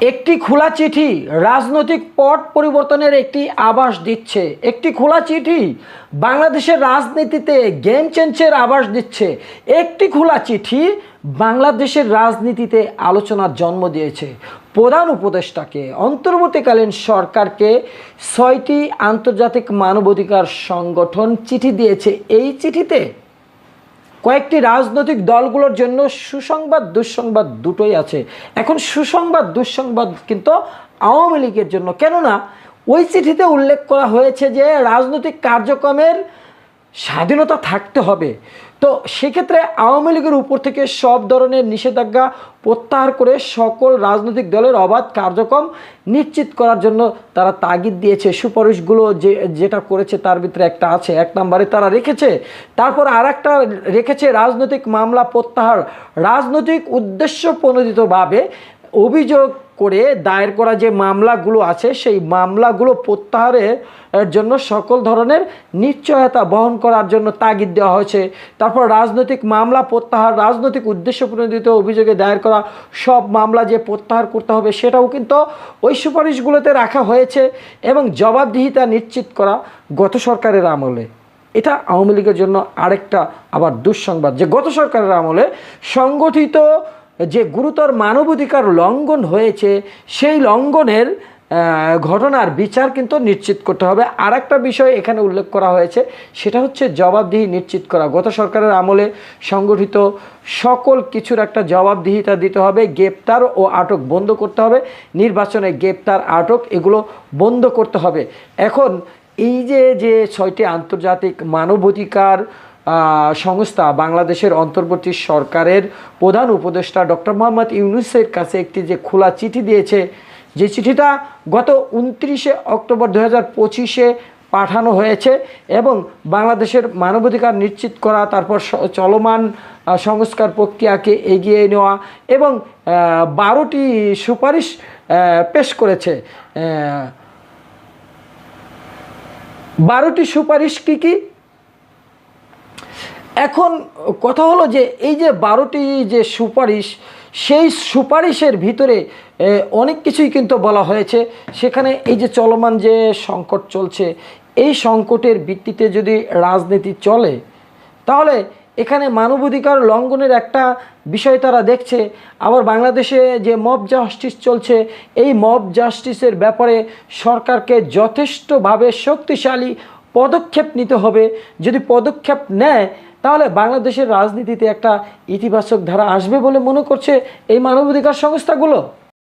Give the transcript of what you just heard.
একটি খোলা চিঠি রাজনৈতিক পট পরিবর্তনের একটি আভাস দিচ্ছে। একটি খোলা চিঠি বাংলাদেশের রাজনীতিতে গেম চেঞ্জের আভাস দিচ্ছে। একটি খোলা চিঠি বাংলাদেশের রাজনীতিতে আলোচনার জন্ম দিয়েছে। প্রধান উপদেষ্টাকে, অন্তর্বর্তীকালীন সরকারকে ছয়টি আন্তর্জাতিক মানবাধিকার সংগঠন চিঠি দিয়েছে। এই চিঠিতে কয়েকটি রাজনৈতিক দলগুলোর জন্য সুসংবাদ, দুঃসংবাদ দুটোই আছে। এখন সুসংবাদ, দুঃসংবাদ কিন্তু আওয়ামী লীগের জন্য। কেননা, ওই চিঠিতে উল্লেখ করা হয়েছে যে, রাজনৈতিক কার্যক্রমের স্বাধীনতা থাকতে হবে। তো সেক্ষেত্রে আওয়ামী লীগের উপর থেকে সব ধরনের নিষেধাজ্ঞা প্রত্যাহার করে সকল রাজনৈতিক দলের অবাধ কার্যক্রম নিশ্চিত করার জন্য তারা তাগিদ দিয়েছে। সুপারিশগুলো যে, যেটা করেছে তার ভিতরে একটা আছে, এক নম্বরে তারা রেখেছে। তারপর আর একটা রেখেছে রাজনৈতিক মামলা প্রত্যাহার। রাজনৈতিক উদ্দেশ্য প্রণোদিতভাবে অভিযোগ করে দায়ের করা যে মামলাগুলো আছে, সেই মামলাগুলো প্রত্যাহারের জন্য সকল ধরনের নিশ্চয়তা বহন করার জন্য তাগিদ দেওয়া হয়েছে। তারপর রাজনৈতিক মামলা প্রত্যাহার, রাজনৈতিক উদ্দেশ্য প্রণোদিত অভিযোগে দায়ের করা সব মামলা যে প্রত্যাহার করতে হবে, সেটাও কিন্তু ওই সুপারিশগুলোতে রাখা হয়েছে এবং জবাবদিহিতা নিশ্চিত করা গত সরকারের আমলে। এটা আওয়ামী লীগের জন্য আরেকটা আবার দুঃসংবাদ যে গত সরকারের আমলে সংগঠিত যে গুরুতর মানবাধিকার লঙ্ঘন হয়েছে, সেই লঙ্ঘনের ঘটনার বিচার কিন্তু নিশ্চিত করতে হবে। আর একটা বিষয় এখানে উল্লেখ করা হয়েছে, সেটা হচ্ছে জবাবদিহি নিশ্চিত করা। গত সরকারের আমলে সংগঠিত সকল কিছুর একটা জবাবদিহিতা দিতে হবে, গ্রেপ্তার ও আটক বন্ধ করতে হবে, নির্বাচনে গ্রেপ্তার, আটক এগুলো বন্ধ করতে হবে। এখন এই যে যে ছয়টি আন্তর্জাতিক মানবাধিকার সংস্থা বাংলাদেশের অন্তর্বর্তী সরকারের প্রধান উপদেষ্টা ডক্টর মোহাম্মদ ইউনুসের কাছে একটি যে খোলা চিঠি দিয়েছে, যে চিঠিটা গত উনত্রিশে অক্টোবর দু হাজার পঁচিশে পাঠানো হয়েছে এবং বাংলাদেশের মানবাধিকার নিশ্চিত করা, তারপর চলমান সংস্কার প্রক্রিয়াকে এগিয়ে নেওয়া এবং বারোটি সুপারিশ পেশ করেছে। বারোটি সুপারিশ কী কী? এখন কথা হলো যে এই যে বারোটি যে সুপারিশ, সেই সুপারিশের ভিতরে অনেক কিছুই কিন্তু বলা হয়েছে। সেখানে এই যে চলমান যে সংকট চলছে, এই সংকটের ভিত্তিতে যদি রাজনীতি চলে, তাহলে এখানে মানবাধিকার লঙ্ঘনের একটা বিষয় তারা দেখছে। আবার বাংলাদেশে যে মব জাস্টিস চলছে, এই মব জাস্টিসের ব্যাপারে সরকারকে যথেষ্টভাবে শক্তিশালী পদক্ষেপ নিতে হবে। যদি পদক্ষেপ নেয় তাহলে বাংলাদেশের রাজনীতিতে একটা ইতিবাচক ধারা আসবে বলে মনে করছে এই মানবাধিকার সংস্থাগুলো?